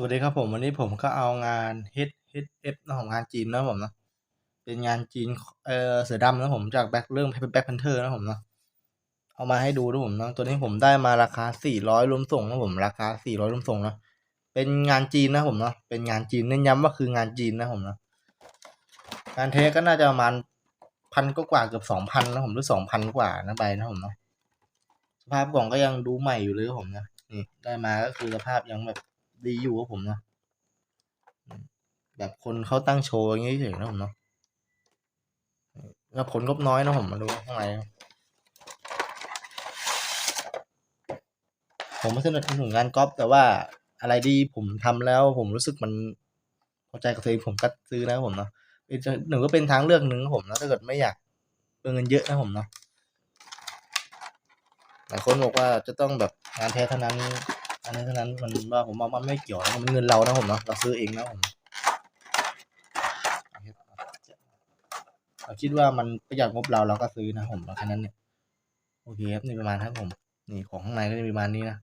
สวัสดีครับผมวันนี้ผมก็เอางาน H H F นะของงานจีนนะผมเนาะเป็นงานจีนเออเสือดำนะผมจากแบ็คเรื่องแบ็คแพนเทอร์นะผมเนาะเอามาให้ดูนะผมเนาะตัวนี้ผมได้มาราคาสี่ร้อยรวมส่งนะผมราคาสี่ร้อยรวมส่งนะเป็นงานจีนนะผมเนาะเป็นงานจีนเน้นย้ำว่าคืองานจีนนะผมเนาะงานเทสก็น่าจะประมาณพันก็กว่าเกือบสองพันนะผมหรือสองพันกว่านะใบนะผมเนาะสภาพกล่องก็ยังดูใหม่อยู่เลยผมนะนี่ได้มาก็คือสภาพยังแบบ ดีอยู่ครับผมนะแบบคนเขาตั้งโชว์อย่างนี้เฉยนะผมเนาะแล้วผลงบน้อยนะผมมาดูข้างในผมไม่สนับสนุนงานก๊อปแต่ว่าอะไรดีผมทำแล้วผมรู้สึกมันพอใจกับตัวเองผมก็ซื้อนะผมเนาะเป็นหนึ่งก็เป็นทางเลือกหนึ่งผมนะถ้าเกิดไม่อยากเปืองเงินเยอะนะผมเนาะหลายคนบอกว่าจะต้องแบบงานแท้เท่านั้น อันนั้นเท่านั้นมันว่าผมว่ามันไม่เกี่ยวนะมันเงินเรานะผมเนาะเราซื้อเองนะผมเราคิดว่ามันประหยัดงบเราเราก็ซื้อนะผมแค่นั้นเนี่ยโอเคครับนี่ประมาณครับผม นี่ของข้างในก็จะมีประมาณนี้นะ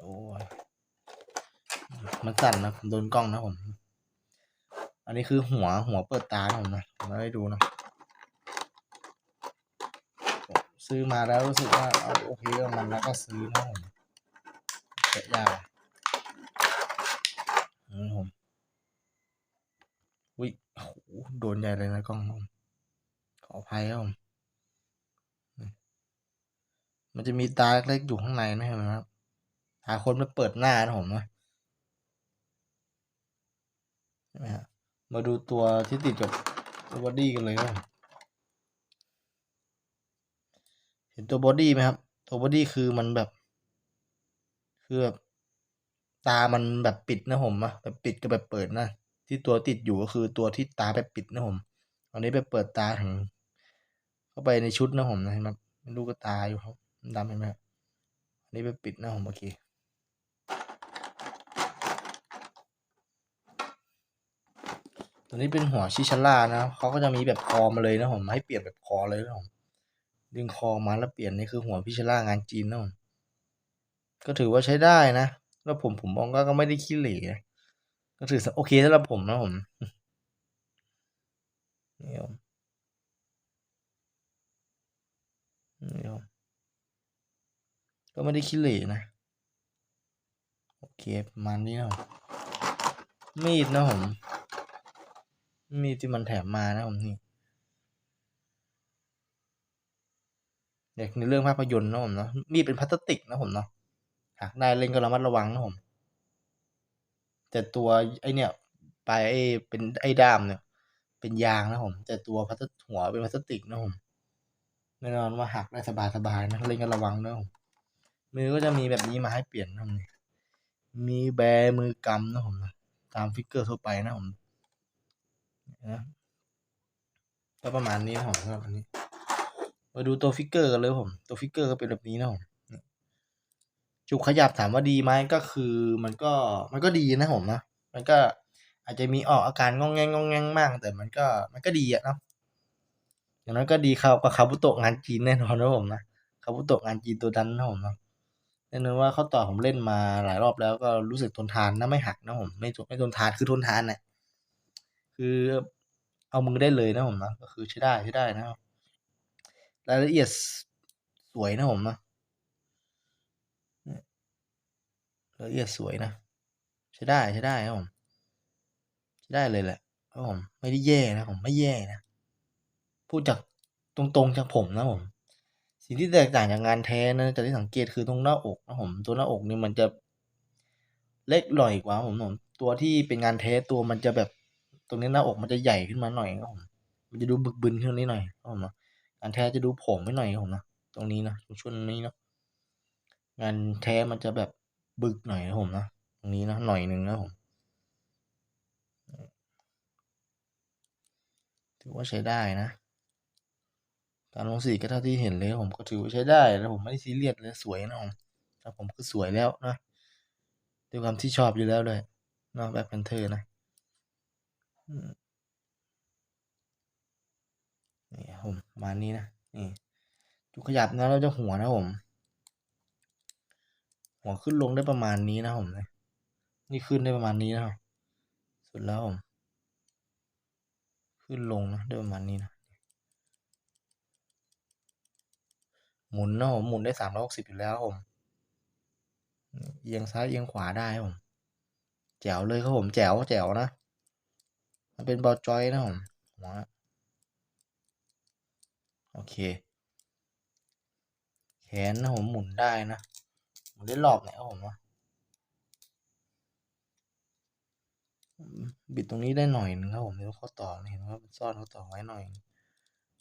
โอ้ยมันสั่นนะผมโดนกล้องนะผม อันนี้คือหัวหัวเปิดตาผมนะผมไม่ได้ดูนะซื้อมาแล้วรู้สึกว่าโอเคมันแล้วก็ซื้อนะผม แกะยากนี่ผมวิโอ้โหโดนใหญ่เลยนะกล้องผมขออภัยครับผมมันจะมีตาเล็กอยู่ข้างในนะเห็นไหมครับ หาคนมาเปิดหน้านะผมนะมาดูตัวที่ติดกับตัวบอดี้กันเลยครับเห็นตัวบอดี้ไหมครับ ตัวบอดี้คือมันแบบ คือแบบตามันแบบปิดนะผมอะแบบปิดกับแบบเปิดนะ ที่ตัวติดอยู่ก็คือตัวที่ตาไปปิดนะผมอันนี้ไปเปิดตาถึง เข้าไปในชุดนะผมนะเห็นไหมเป็นลูกตาอยู่ครับดำเห็นไหมอันนี้ไปปิดนะผมโอเคตัวนี้เป็นหัวชิชาร่านะเขาก็จะมีแบบคอมาเลยนะผมให้เปลี่ยนแบบคอเลยนะผมดึงคอมาแล้วเปลี่ยนนี่คือหัวพิชาร่างานจีนนะผม ก็ถือว่าใช้ได้นะ แล้วผมผมมองก็ก็ไม่ได้ขี้เหร่ก็ถือโอเคสำหรับผมนะผมนี่ผมนี่ผมก็ไม่ได้ขี้เหร่นะ โอเคประมาณนี้นะผมมีดนะผม มีดที่มันแถมมานะผมนี่เด็กในเรื่องภาพยนตร์นะผมเนาะมีดเป็นพลาสติกนะผมเนาะ หากได้เล่นก็ระมัดระวังนะผม แต่ตัวไอเนี่ยปลายไอเป็นไอด้ามเนี่ย เป็นยางนะผม แต่ตัวพลาสติกหัวเป็นพลาสติกนะผมแน่นอนว่าหักได้สบายๆนะเล่นก็ระวังนะผมมือก็จะมีแบบนี้มาให้เปลี่ยนนะผมมีแบมือกำนะผมนะตามฟิกเกอร์ทั่วไปนะผมนะก็ประมาณนี้นะผมสำหรับอันนี้ มาดูตัวฟิกเกอร์กันเลยผม ตัวฟิกเกอร์ก็เป็นแบบนี้นะผม จุกขยับถามว่าดีไหมก็คือมันก็มันก็ดีนะผมนะ มันก็อาจจะมีออกอาการงองแงงงองแงงมาก แต่มันก็มันก็ดีอะเนาะอย่างนั้นก็ดีเขากับคาบุโตะงานจีนแน่นอนนะผมนะคาบุโตะงานจีนตัวดันนะผมนะแน่นอนว่าเขาต่อผมเล่นมาหลายรอบแล้วก็รู้สึกทนทานนะไม่หักนะผมไม่ไม่ทนทานคือทนทานนะคือเอามือได้เลยนะผมนะก็คือใช้ได้ใช้ได้นะรายละเอียดสวยนะผมนะราย ละเอียดสวยนะใช้ได้ใช้ได้ครับผมใช้ได้เลยแหละครับผมไม่ได้แย่นะผมไม่แย่นะพูดจากตรงๆจากผมนะผม สิ่งที่แตกต่างจากงานแท้นะจากที่สังเกตคือตรงหน้าอกนะผมตัวหน้าอกนี่มันจะเล็กหน่อยกว่าผมผมตัวที่เป็นงานแท้ตัวมันจะแบบตรงนี้หน้าอกมันจะใหญ่ขึ้นมาหน่อยครับผมมันจะดูบึกบึนขึ้นนิดหน่อยครับผมงานแท้จะดูผงไม่หน่อยครับผมนะตรงนี้นะช่วงนี้เนาะงานแท้มันจะแบบ บึกหน่อยนะผมนะตรงนี้นะหน่อยหนึ่งนะผมถือว่าใช้ได้นะ การลงสีก็เท่าที่เห็นเลยผมก็ถือว่าใช้ได้แล้วผมไม่ได้ซีเรียสเลยสวยนะผมแต่ผมคือสวยแล้วนะด้วยความที่ชอบอยู่แล้วเลยนะแบบเป็นเธอนะนี่ผมมานี้นะนี่จุกขยับนะเราจะหัวนะผม หัวขึ้นลงได้ประมาณนี้นะผมนะนี่ขึ้นได้ประมาณนี้นะครับสุดแล้วผม ขึ้นลงนะได้ประมาณนี้นะหมุนนะผมหมุนได้สามร้อยหกสิบอยู่แล้วผมเอียงซ้ายเอียงขวาได้ผมแจ๋วเลยครับผมแจ๋วแจ๋วนะ มันเป็นบอลจอยนะผมผมว่าโอเค แขนนะผมหมุนได้นะ หมุนได้รอบไหนครับผมวะบิดตรงนี้ได้หน่อยนึงครับผมเดี๋ยวข้อต่อเห็นว่ามันซ่อนข้อต่อไว้หน่อย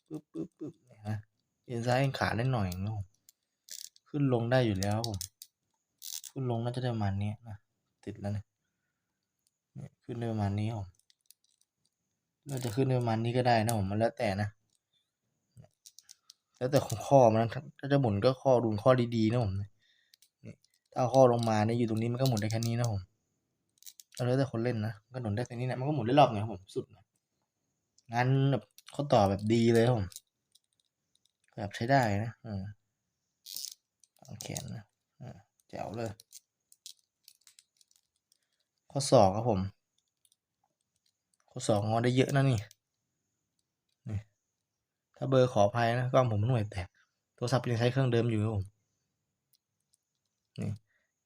ปึ๊บปึ๊บปึ๊บเนี่ยนะเอียงซ้ายเอียงขาได้หน่อยนึงครับผมขึ้นลงได้อยู่แล้วครับผม ขึ้นลงน่าจะได้ประมาณนี้นะติดแล้วเนี่ยขึ้นได้ประมาณนี้ผมน่าจะขึ้นได้ประมาณนี้ก็ได้นะผมมันแล้วแต่นะแล้วแต่ของข้อมันถ้าจะหมุนก็ข้อดูข้อดีๆนะผมนี่ ถ้าเอาข้อลงมาเนี่ยอยู่ตรงนี้มันก็หมุนได้แค่นี้นะผมแล้วแต่คนเล่นนะมันก็หมุนได้แค่นี้นะมันก็หมุนได้รอบไงครับผมสุดนะงานแบบข้อต่อแบบดีเลยผมแบบใช้ได้นะอืมแขนนะอ่าแจ๋วเลย ข้อศอกครับผม ข้อศอกงอได้เยอะนะนี่นี่ ถ้าเบอร์ขออภัยนะกล้องผมหน่วยแตกโทรศัพท์ยังใช้เครื่องเดิมอยู่ครับผม นี่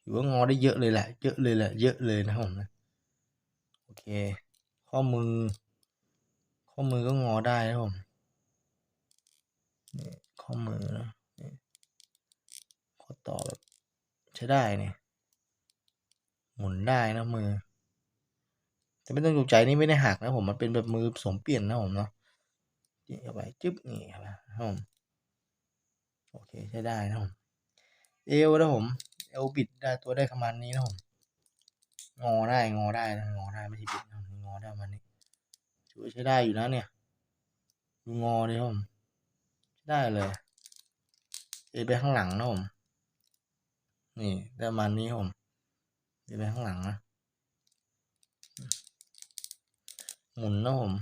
ถือว่างอได้เยอะเลยแหละ เยอะเลยแหละ เยอะเลยนะผมนะ โอเค ข้อมือ ข้อมือก็งอได้นะผมนี่ข้อมือนะนี่ข้อต่อแบบใช้ได้เนี่ย หมุนได้นะมือ แต่ไม่ต้องตกใจนี่ไม่ได้หักนะผม มันเป็นแบบมือสมเปลี่ยนนะผมเนาะนี่เข้าไปจึ๊บนี่ครับผม โอเคใช้ได้นะผม เอวนะผม เอวบิดได้ตัวได้ประมาณนี้นะผมงอได้งอได้นะงอได้ไม่ใช่บิดนะงอได้ประมาณนี้ถือว่าใช้ได้อยู่นะเนี่ยดูงอเลยผมได้เลยเอไปข้างหลังนะผมนี่ได้ประมาณนี้ผมเอไปข้างหลังนะหมุนนะผม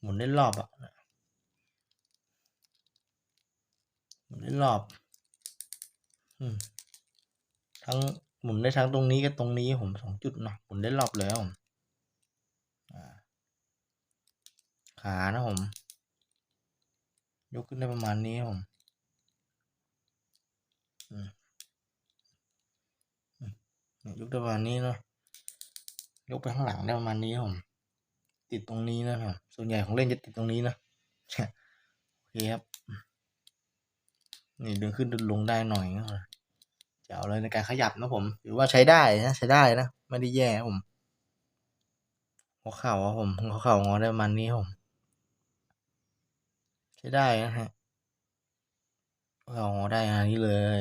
หมุนได้รอบอะหมุนได้รอบ อืม ทั้งหมุนได้ทั้งตรงนี้กับตรงนี้ผมสองจุดเนาะหมุนได้รอบเลยครับผมอ่าขานะผม ยกขึ้นได้ประมาณนี้ผมยกได้ประมาณนี้เนาะยกไปข้างหลังได้ประมาณนี้ผมติดตรงนี้นะครับส่วนใหญ่ของเล่นจะติดตรงนี้นะโอเคครับนี่ดึงขึ้นดึงลงได้หน่อยก็จะ เอาเลยในการขยับนะผมถือว่าใช้ได้นะใช้ได้นะ ไม่ได้แย่ผม หัวเข่าครับผมหัวเข่างอได้มาณนี้ผม ใช้ได้นะฮะหัวเข่างอได้อันนี้เลย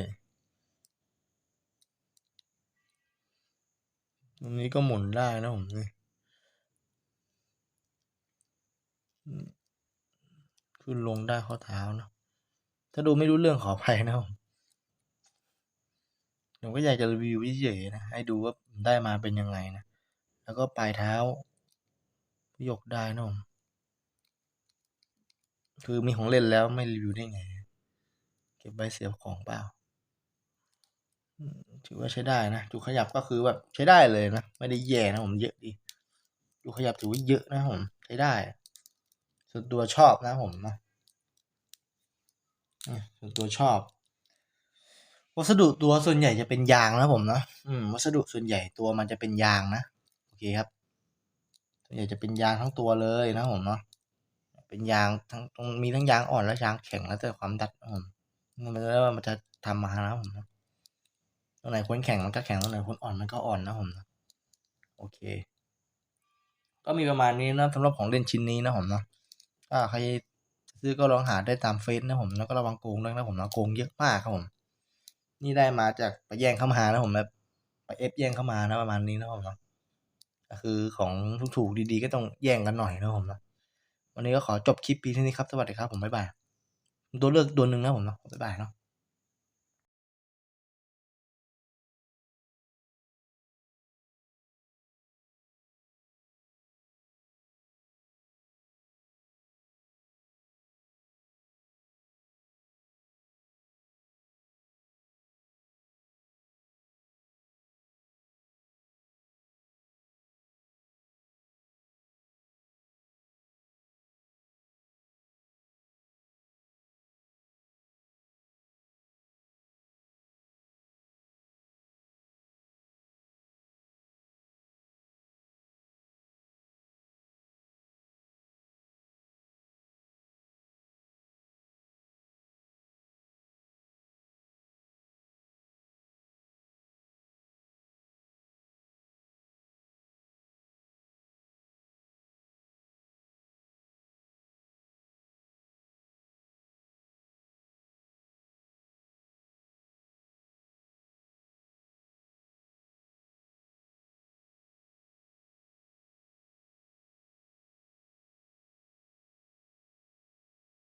ตรงนี้ก็หมุนได้นะผมนี่อืมขึ้นลงได้ข้อเท้านะถ้าดูไม่รู้เรื่องขออภัยนะผม ผมก็อยากจะรีวิวเฉยๆนะ ให้ดูว่าได้มาเป็นยังไงนะ แล้วก็ปลายเท้ายกได้นะผมคือมีของเล่นแล้วไม่รีวิวได้ไง เก็บไว้เสียบของเปล่า ถือว่าใช้ได้นะจุขยับก็คือแบบใช้ได้เลยนะ ไม่ได้แย่นะผมเยอะดีจุขยับถือว่าเยอะนะผมใช้ได้ ส่วนตัวชอบนะผมนะส่วนตัวชอบ วัสดุตัวส่วนใหญ่จะเป็นยางนะผมนะอืม วัสดุส่วนใหญ่ตัวมันจะเป็นยางนะโอเคครับ ส่วนใหญ่จะเป็นยางทั้งตัวเลยนะผมเนาะเป็นยางทั้งตรงมีทั้งยางอ่อนและยางแข็งแล้วแต่ความดัดนะผมมันแล้วมันจะทำมานะผมนะตรงไหนควรแข็งมันก็แข็งตรงไหนควรอ่อนมันก็อ่อนนะผมนะโอเค ก็มีประมาณนี้นะสำหรับของเล่นชิ้นนี้นะผมเนาะถ้าใครซื้อก็ลองหาได้ตามเฟซนะผมแล้วก็ระวังโกงด้วยนะผมนะโกงเยอะมากครับผม นี่ได้มาจากไปแย่งเข้ามานะผมแบบไปเอฟแย่งเข้ามานะประมาณนี้นะผมเนาะก็คือของถูกๆดีๆก็ต้องแย่งกันหน่อยนะผมนะวันนี้ก็ขอจบคลิปปีเท่านี้ครับสวัสดีครับผมบ๊ายบายตัวเลือกตัวหนึ่งนะผมเนาะบ๊ายบายเนาะ